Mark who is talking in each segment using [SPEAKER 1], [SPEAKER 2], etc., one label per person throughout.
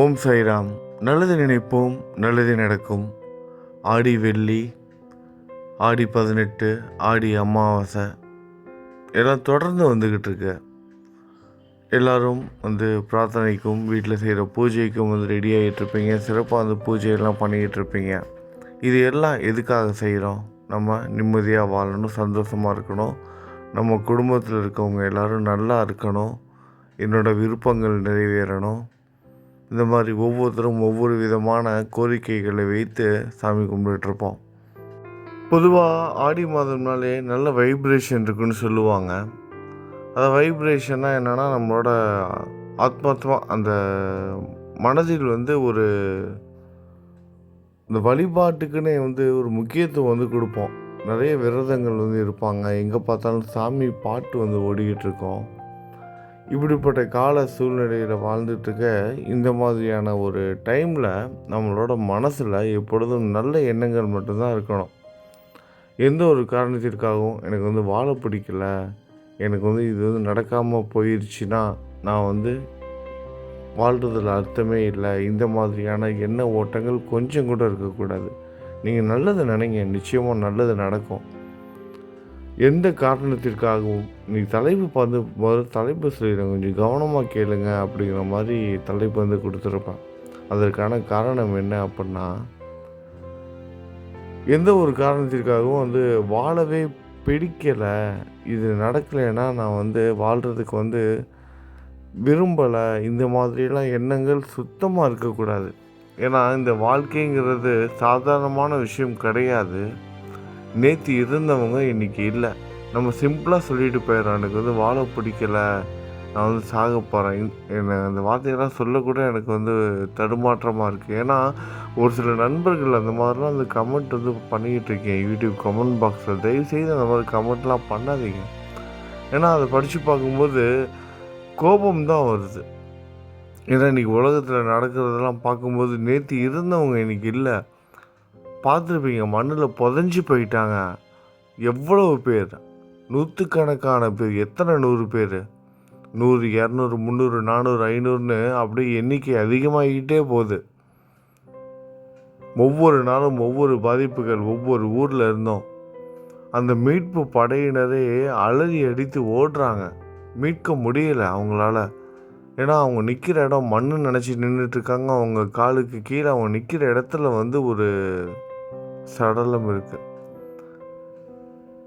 [SPEAKER 1] ஓம் சாய்ராம். நல்லது நினைப்போம் நல்லது நடக்கும். ஆடி வெள்ளி ஆடி பதினெட்டு ஆடி அமாவாசை. எல்லாம் தொடர்ந்து வந்துக்கிட்டு இருக்கு. எல்லோரும் வந்து பிரார்த்தனைக்கும் வீட்டில் செய்கிற பூஜைக்கும் வந்து ரெடி ஆகிட்டு இருப்பீங்க. சிறப்பாக வந்து பூஜையெல்லாம் பண்ணிக்கிட்டு இருப்பீங்க. இது எல்லாம் எதுக்காக செய்கிறோம் நம்ம நிம்மதியாக வாழணும் சந்தோஷமாக இருக்கணும். நம்ம குடும்பத்தில் இருக்கவங்க எல்லாரும் நல்லா இருக்கணும். என்னோட விருப்பங்கள் நிறைவேறணும். இந்த மாதிரி ஒவ்வொருத்தரும் ஒவ்வொரு விதமான கோரிக்கைகளை வைத்து சாமி கும்பிட்டுருப்போம் பொதுவாக ஆடி மாதம்னாலே நல்ல வைப்ரேஷன் இருக்குன்னு சொல்லுவாங்க. அந்த வைப்ரேஷனாக என்னென்னா நம்மளோட ஆத்மாத்மா அந்த மனதில் வந்து ஒரு இந்த வழிபாட்டுக்குன்னே வந்து ஒரு முக்கியத்துவம் வந்து கொடுப்போம். நிறைய விரதங்கள் வந்து இருப்பாங்க. எங்கே பார்த்தாலும் சாமி பாட்டு வந்து ஓடிக்கிட்டு இருக்கோம். இப்படிப்பட்ட கால சூழ்நிலையில் வாழ்ந்துட்டுருக்க இந்த மாதிரியான ஒரு டைமில் நம்மளோட மனசில் எப்பொழுதும் நல்ல எண்ணங்கள் மட்டும்தான் இருக்கணும். எந்த ஒரு காரணத்திற்காகவும் எனக்கு வந்து வாழ பிடிக்கல எனக்கு வந்து இது வந்து நடக்காமல் போயிடுச்சுன்னா நான் வந்து வாழ்கிறதுல அர்த்தமே இல்லை. இந்த மாதிரியான எண்ண ஓட்டங்கள் கொஞ்சம் கூட இருக்கக்கூடாது. நீங்கள் நல்லது நினைங்க நிச்சயமாக நல்லது நடக்கும். எந்த காரணத்திற்காகவும் நீ தலைப்பு பார்த்து முதல்ல தலைப்பு சொல்லிடுங்க. கொஞ்சம் கவனமாக கேளுங்க அப்படிங்கிற மாதிரி தலைப்பு வந்து கொடுத்துருப்பேன் அதற்கான காரணம் என்ன அப்படின்னா எந்த ஒரு காரணத்திற்காகவும் வந்து வாழவே பிடிக்கலை. இது நடக்கலைன்னா நான் வந்து வாழ்கிறதுக்கு வந்து விரும்பலை. இந்த மாதிரிலாம் எண்ணங்கள் சுத்தமாக இருக்கக்கூடாது. ஏன்னா இந்த வாழ்க்கைங்கிறது சாதாரணமான விஷயம் கிடையாது. நேற்று இருந்தவங்க இன்றைக்கி இல்லை. நம்ம சிம்பிளாக சொல்லிட்டு போயிடறோம். எனக்கு வந்து வாழ பிடிக்கல. நான் வந்து சாக போகிறேன் என்னை அந்த வார்த்தையெல்லாம் சொல்லக்கூட எனக்கு வந்து தடுமாற்றமாக இருக்குது ஏன்னா ஒரு சில நண்பர்கள் அந்த மாதிரிலாம் அந்த கமெண்ட் வந்து பண்ணிக்கிட்டுருக்கேன் யூடியூப் கமெண்ட் பாக்ஸில் தயவுசெய்து அந்த மாதிரி கமெண்ட்லாம் பண்ணாதீங்க. ஏன்னா அதை படித்து பார்க்கும்போது கோபம் தான் வருது. ஏன்னா இன்றைக்கி உலகத்தில் நடக்கிறதெல்லாம் பார்க்கும்போது நேற்று இருந்தவங்க இன்றைக்கி இல்லை. பார்த்துருப்பீங்க மண்ணில் புதஞ்சி போயிட்டாங்க. எவ்வளவு பேர்? நூற்றுக்கணக்கான பேர். எத்தனை நூறு பேர்? நூறு இரநூறு முந்நூறு நானூறு ஐநூறுன்னு அப்படியே எண்ணிக்கை அதிகமாகிக்கிட்டே போகுது. ஒவ்வொரு நாளும் ஒவ்வொரு பாதிப்புகள் ஒவ்வொரு ஊரில் இருந்தோம். அந்த மீட்பு படையினரே அலறி அடித்து ஓடுறாங்க. மீட்க முடியல அவங்களால. ஏன்னா அவங்க நிற்கிற இடம் மண்ணு நினச்சி நின்றுட்டுருக்காங்க அவங்க காலுக்கு கீழே அவங்க நிற்கிற இடத்துல வந்து ஒரு சடலம் இருக்கு.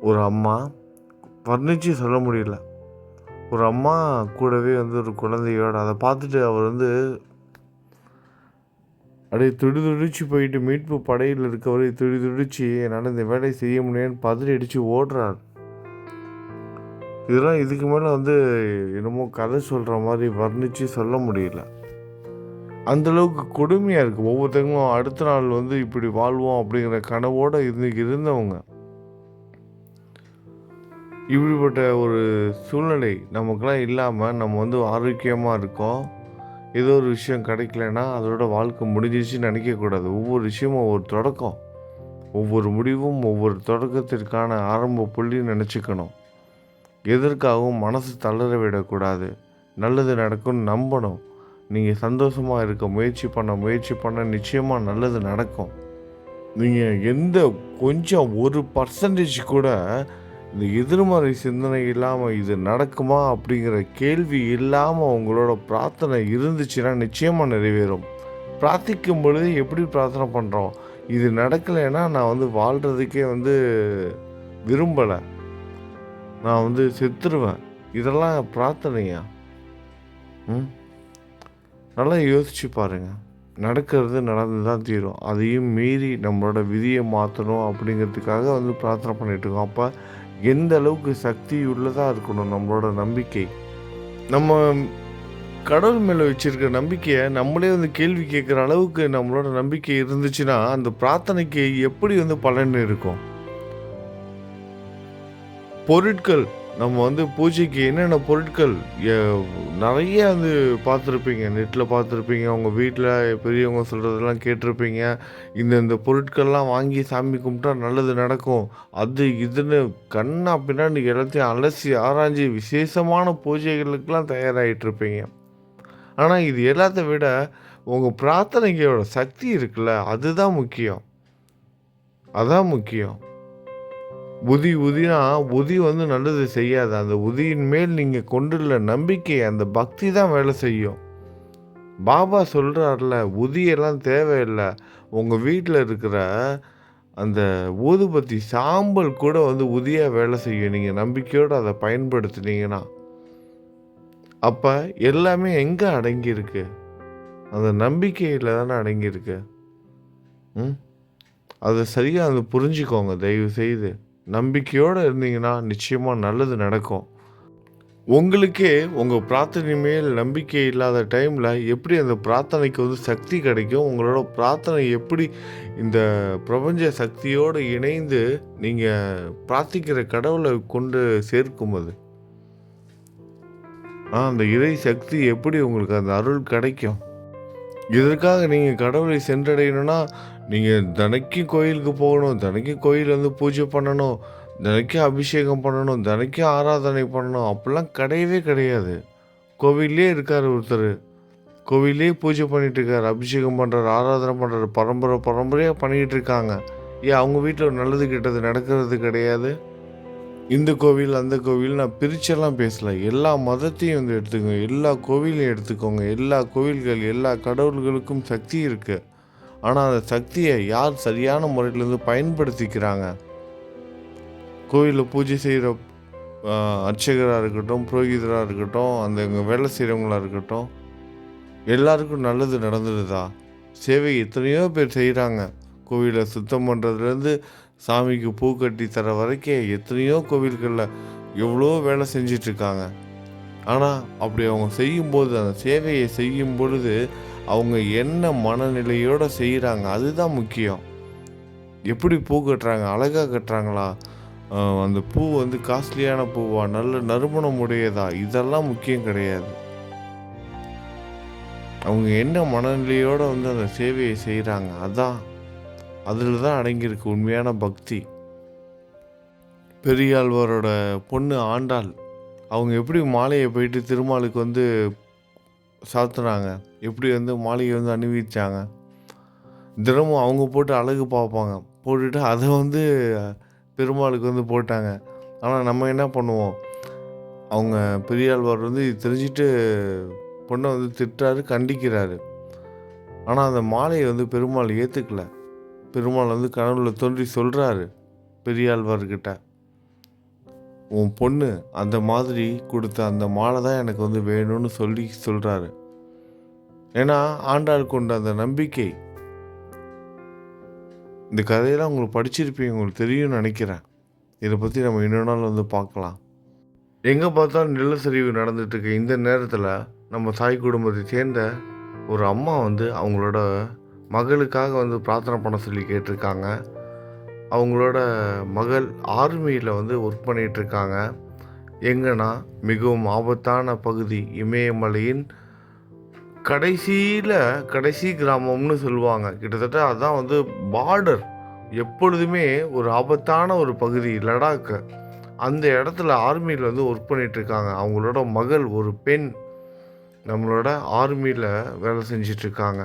[SPEAKER 1] ஒரு அம்மா வர்ணிச்சு சொல்ல முடியல. ஒரு அம்மா கூடவே வந்து ஒரு குழந்தையோட அதை பார்த்துட்டு அவர் வந்து அப்படியே துடி துடிச்சு போயிட்டு மீட்பு படையில் இருக்கவரை துடி துடிச்சு என்னால் இந்த வேலையை செய்ய முடியாதுன்னு பதறி அடித்து ஓடுறார். இதெல்லாம் இதுக்கு மேலே வந்து என்னமோ கதை சொல்கிற மாதிரி வர்ணித்து சொல்ல முடியல. அந்த அளவுக்கு கொடுமையாக இருக்குது ஒவ்வொருத்தங்களும் அடுத்த நாள் வந்து இப்படி வாழ்வோம் அப்படிங்கிற கனவோடு இருந்து இருந்தவங்க. இப்படிப்பட்ட ஒரு சூழ்நிலை நமக்கெல்லாம் இல்லாமல் நம்ம வந்து ஆரோக்கியமாக இருக்கோம். ஏதோ ஒரு விஷயம் கிடைக்கலன்னா அதோட வாழ்க்கை முடிஞ்சிச்சுன்னு நினைக்கக்கூடாது. ஒவ்வொரு விஷயமும் ஒவ்வொரு தொடக்கம். ஒவ்வொரு முடிவும் ஒவ்வொரு தொடக்கத்திற்கான ஆரம்ப புள்ளின்னு நினச்சிக்கணும். எதற்காகவும் மனசு தளர விடக்கூடாது. நல்லது நடக்கும்னு நம்பணும். நீங்கள் சந்தோஷமாக இருக்க முயற்சி பண்ண முயற்சி பண்ண நிச்சயமாக நல்லது நடக்கும். நீங்கள் எந்த கொஞ்சம் ஒரு பர்சன்டேஜ் கூட இந்த எதிர்மறை சிந்தனை இல்லாமல் இது நடக்குமா அப்படிங்கிற கேள்வி இல்லாமல் உங்களோட பிரார்த்தனை இருந்துச்சுன்னா நிச்சயமாக நிறைவேறும். பிரார்த்திக்கும் பொழுது எப்படி பிரார்த்தனை பண்ணுறோம் இது நடக்கலைன்னா நான் வந்து வாழ்கிறதுக்கே வந்து விரும்பலை. நான் வந்து செத்துருவேன். இதெல்லாம் பிரார்த்தனையா? ம்? நல்லா யோசித்து பாருங்கள் நடக்கிறது நடந்து தான் தீரும். அதையும் மீறி நம்மளோட விதியை மாற்றணும் அப்படிங்கிறதுக்காக வந்து பிரார்த்தனை பண்ணிட்டு இருக்கோம். அப்போ எந்த அளவுக்கு சக்தி உள்ளதாக இருக்கணும் நம்மளோட நம்பிக்கை? நம்ம கடவுள் மேலே வச்சுருக்க நம்பிக்கையை நம்மளே வந்து கேள்வி கேட்குற அளவுக்கு நம்மளோட நம்பிக்கை இருந்துச்சுன்னா அந்த பிரார்த்தனைக்கு எப்படி வந்து பலன் இருக்கும்? பொருட்கள் நம்ம வந்து பூஜைக்கு என்னென்ன பொருட்கள் நிறைய வந்து பார்த்துருப்பீங்க. நெட்டில் பார்த்துருப்பீங்க. உங்கள் வீட்டில் பெரியவங்க சொல்கிறதெல்லாம் கேட்டிருப்பீங்க. இந்த இந்த பொருட்கள்லாம் வாங்கி சாமி கும்பிட்டா நல்லது நடக்கும். அது இதுன்னு கண்ணா பின்னாடி எல்லாத்தையும் அலசி ஆராய்ஞ்சு விசேஷமான பூஜைகளுக்கெல்லாம் தயாராகிட்டு இருப்பீங்க ஆனால் இது எல்லாத்த விட உங்கள் பிரார்த்தனைகளோட சக்தி இருக்குல்ல அதுதான் முக்கியம். அதான் முக்கியம். உதி உதினா உதி வந்து நல்லது செய்யாது. அந்த உதியின் மேல் நீங்கள் கொண்டுள்ள நம்பிக்கை அந்த பக்தி தான் வேலை செய்யும். பாபா சொல்கிறார்ல உதியெல்லாம் தேவையில்லை. உங்கள் வீட்டில் இருக்கிற அந்த ஊதுபத்தி சாம்பல் கூட வந்து உதியாக வேலை செய்யும். நீங்கள் நம்பிக்கையோடு அதை பயன்படுத்துனீங்கன்னா அப்போ எல்லாமே எங்கே அடங்கியிருக்கு? அந்த நம்பிக்கையில் தானே அடங்கியிருக்கு. ம்? அதை சரியாக அதை புரிஞ்சுக்கோங்க தயவு செய்து. நம்பிக்கையோடு இருந்தீங்கன்னா நிச்சயமாக நல்லது நடக்கும். உங்களுக்கே உங்கள் பிரார்த்தனை மேல் நம்பிக்கை இல்லாத டைமில் எப்படி அந்த பிரார்த்தனைக்கு வந்து சக்தி கிடைக்கும்? உங்களோட பிரார்த்தனை எப்படி இந்த பிரபஞ்ச சக்தியோடு இணைந்து நீங்கள் பிரார்த்திக்கிற கடவுளை கொண்டு சேர்க்கும் அது? அந்த இறை சக்தி எப்படி உங்களுக்கு அந்த அருள் கிடைக்கும்? இதற்காக நீங்கள் கடவுளை சென்றடையணும்னா நீங்கள் தினைக்கும் கோயிலுக்கு போகணும் தினைக்கும் கோயில் வந்து பூஜை பண்ணணும் தினைக்கும் அபிஷேகம் பண்ணணும் தினைக்கும் ஆராதனை பண்ணணும் அப்படிலாம் கிடையவே கிடையாது. கோவிலே இருக்கார் ஒருத்தர். கோவிலே பூஜை பண்ணிகிட்டு இருக்கார் அபிஷேகம் பண்ணுறாரு ஆராதனை பண்ணுறாரு பரம்பரை பரம்பரையாக பண்ணிக்கிட்டு இருக்காங்க ஏன் அவங்க வீட்டில் நல்லது கெட்டது நடக்கிறது கிடையாது. இந்த கோவில் அந்த கோவில் நான் பிரிச்செல்லாம் பேசல. எல்லா மதத்தையும் வந்து எடுத்துக்கோங்க எல்லா கோவிலையும் எடுத்துக்கோங்க எல்லா கோவில்கள் எல்லா கடவுள்களுக்கும் சக்தி இருக்குது ஆனால் அந்த சக்தியை யார் சரியான முறையிலேருந்து பயன்படுத்திக்கிறாங்க? கோவிலில் பூஜை செய்கிற அர்ச்சகராக இருக்கட்டும் புரோகிதராக இருக்கட்டும் அந்த இங்கே வேலை செய்கிறவங்களா இருக்கட்டும் எல்லாருக்கும் நல்லது நடந்துடுதா சேவை எத்தனையோ பேர் செய்கிறாங்க கோவிலை சுத்தம் பண்ணுறதுலேருந்து சாமிக்கு பூ கட்டி தர வரைக்கும் எத்தனையோ கோவில்களில் எவ்வளோ வேலை செஞ்சிட்ருக்காங்க. ஆனால் அப்படி அவங்க செய்யும்போது அந்த சேவையை செய்யும் பொழுது அவங்க என்ன மனநிலையோடு செய்கிறாங்க அதுதான் முக்கியம். எப்படி பூ கட்டுறாங்க அழகாக கட்டுறாங்களா? அந்த பூ வந்து காஸ்ட்லியான பூவா? நல்ல நறுமணம் உடையதா? இதெல்லாம் முக்கியம் கிடையாது. அவங்க என்ன மனநிலையோடு வந்து அந்த சேவையை செய்கிறாங்க அதான். அதில் தான் அடங்கியிருக்கு உண்மையான பக்தி. பெரியாழ்வாரோட பொண்ணு ஆண்டாள் அவங்க எப்படி மாலையை போயிட்டு திருமாலுக்கு வந்து சாத்துனாங்க எப்படி வந்து மாலையை வந்து அணிவிச்சாங்க. தினமும் அவங்க போட்டு அழகு பார்ப்பாங்க. போட்டுட்டு அதை வந்து பெருமாளுக்கு வந்து போட்டாங்க. ஆனால் நம்ம என்ன பண்ணுவோம்? அவங்க பெரியாழ்வார் வந்து தெரிஞ்சுட்டு பொண்ணை வந்து திட்டுறாரு கண்டிக்கிறாரு. ஆனால் அந்த மாலையை வந்து பெருமாள் ஏற்றுக்கல பெருமாள் வந்து கனவுல தோன்றி சொல்கிறாரு பெரியாழ்வார்கிட்ட. உன் பொண்ணு அந்த மாதிரி கொடுத்த அந்த மாலை தான் எனக்கு வந்து வேணும்னு சொல்லி சொல்கிறாரு ஏன்னா ஆண்டாள் கொண்ட அந்த நம்பிக்கை. இந்த கதையெல்லாம் உங்களுக்கு படிச்சிருப்பீங்க உங்களுக்கு தெரியும்னு நினைக்கிறேன். இதை பற்றி நம்ம இன்னொரு நாள் வந்து பார்க்கலாம். எங்கே பார்த்தாலும் நிலச்சரிவு நடந்துட்டுருக்க இந்த நேரத்தில் நம்ம தாய் குடும்பத்தை சேர்ந்த ஒரு அம்மா வந்து அவங்களோட மகளுக்காக வந்து பிரார்த்தனை பண்ண சொல்லி கேட்டிருக்காங்க. அவங்களோட மகள் ஆர்மியில் வந்து ஒர்க் பண்ணிகிட்ருக்காங்க எங்கன்னா மிகவும் ஆபத்தான பகுதி. இமயமலையின் கடைசியில் கடைசி கிராமம்னு சொல்லுவாங்க. கிட்டத்தட்ட அதுதான் வந்து பார்டர் எப்பொழுதுமே ஒரு ஆபத்தான ஒரு பகுதி லடாக்கு அந்த இடத்துல ஆர்மியில் வந்து ஒர்க் பண்ணிகிட்ருக்காங்க இருக்காங்க அவங்களோட மகள் ஒரு பெண். நம்மளோட ஆர்மியில் வேலை செஞ்சிட்ருக்காங்க இருக்காங்க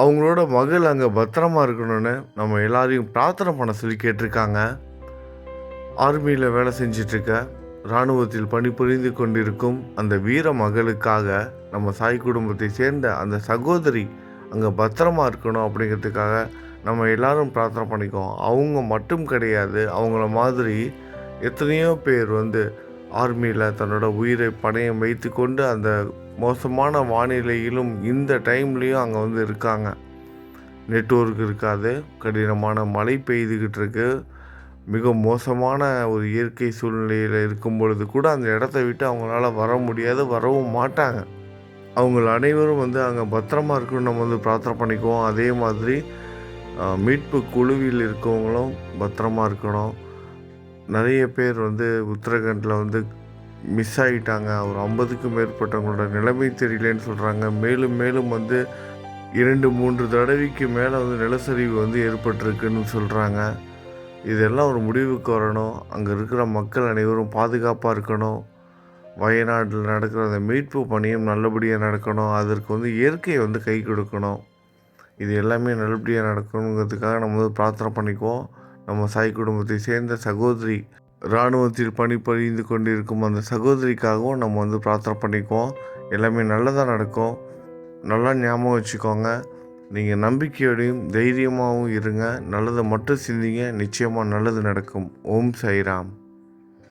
[SPEAKER 1] அவங்களோட மகள் அங்கே பத்திரமா இருக்கணும்னு நம்ம எல்லாரையும் பிரார்த்தனை பண்ண சொல்லி கேட்டிருக்காங்க. ஆர்மியில் வேலை செஞ்சிட்ருக்க இராணுவத்தில் பணிபுரிந்து கொண்டிருக்கும் அந்த வீர மகளுக்காக நம்ம சாய் குடும்பத்தை சேர்ந்த அந்த சகோதரி அங்கே பத்திரமா இருக்கணும் அப்படிங்கிறதுக்காக நம்ம எல்லாரும் பிரார்த்தனை பண்ணிக்குவோம். அவங்க மட்டும் கிடையாது அவங்கள மாதிரி எத்தனையோ பேர் வந்து ஆர்மியில் தன்னோட உயிரை பணையம் வைத்து கொண்டு அந்த மோசமான வானிலையிலும் இந்த டைம்லேயும் அங்கே வந்து இருக்காங்க. நெட்ஒர்க் இருக்காது கடினமான மழை பெய்துக்கிட்டு இருக்கு. மிக மோசமான ஒரு இயற்கை சூழ்நிலையில் இருக்கும் பொழுது கூட அந்த இடத்த விட்டு அவங்களால வர முடியாது வரவும் மாட்டாங்க. அவங்க அனைவரும் வந்து அங்கே பத்திரமா இருக்குன்னு நம்ம வந்து பிரார்த்தனை பண்ணிக்குவோம். அதே மாதிரி மீட்பு குழுவில் இருக்கவங்களும் பத்திரமா இருக்கணும். நிறைய பேர் வந்து உத்தரகண்டில் வந்து மிஸ் ஆகிட்டாங்க ஒரு ஐம்பதுக்கும் மேற்பட்டவங்களோட நிலைமை தெரியலன்னு சொல்கிறாங்க மேலும் மேலும் வந்து இரண்டு மூன்று தடவைக்கு மேலே வந்து நிலச்சரிவு வந்து ஏற்பட்டிருக்குன்னு சொல்கிறாங்க இதெல்லாம் ஒரு முடிவுக்கு வரணும். அங்கே இருக்கிற மக்கள் அனைவரும் பாதுகாப்பாக இருக்கணும். வயநாட்டில் நடக்கிற அந்த மீட்பு பணியும் நல்லபடியாக நடக்கணும். அதற்கு வந்து இயற்கை வந்து கை கொடுக்கணும். இது எல்லாமே நல்லபடியாக நடக்கணுங்கிறதுக்காக நம்ம வந்து பிரார்த்தனை பண்ணிக்குவோம். நம்ம சாய் குடும்பத்தை சேர்ந்த சகோதரி இராணுவத்தில் பணிபுரிந்து கொண்டிருக்கும் அந்த சகோதரிக்காகவும் நம்ம வந்து பிரார்த்தனை பண்ணிக்குவோம். எல்லாமே நல்லதாக நடக்கும். நல்லா ஞாபகம் வச்சுக்கோங்க. நீங்கள் நம்பிக்கையோடையும் தைரியமாகவும் இருங்க. நல்லதை மட்டும் சிந்திங்க. நிச்சயமாக நல்லது நடக்கும். ஓம் சைராம்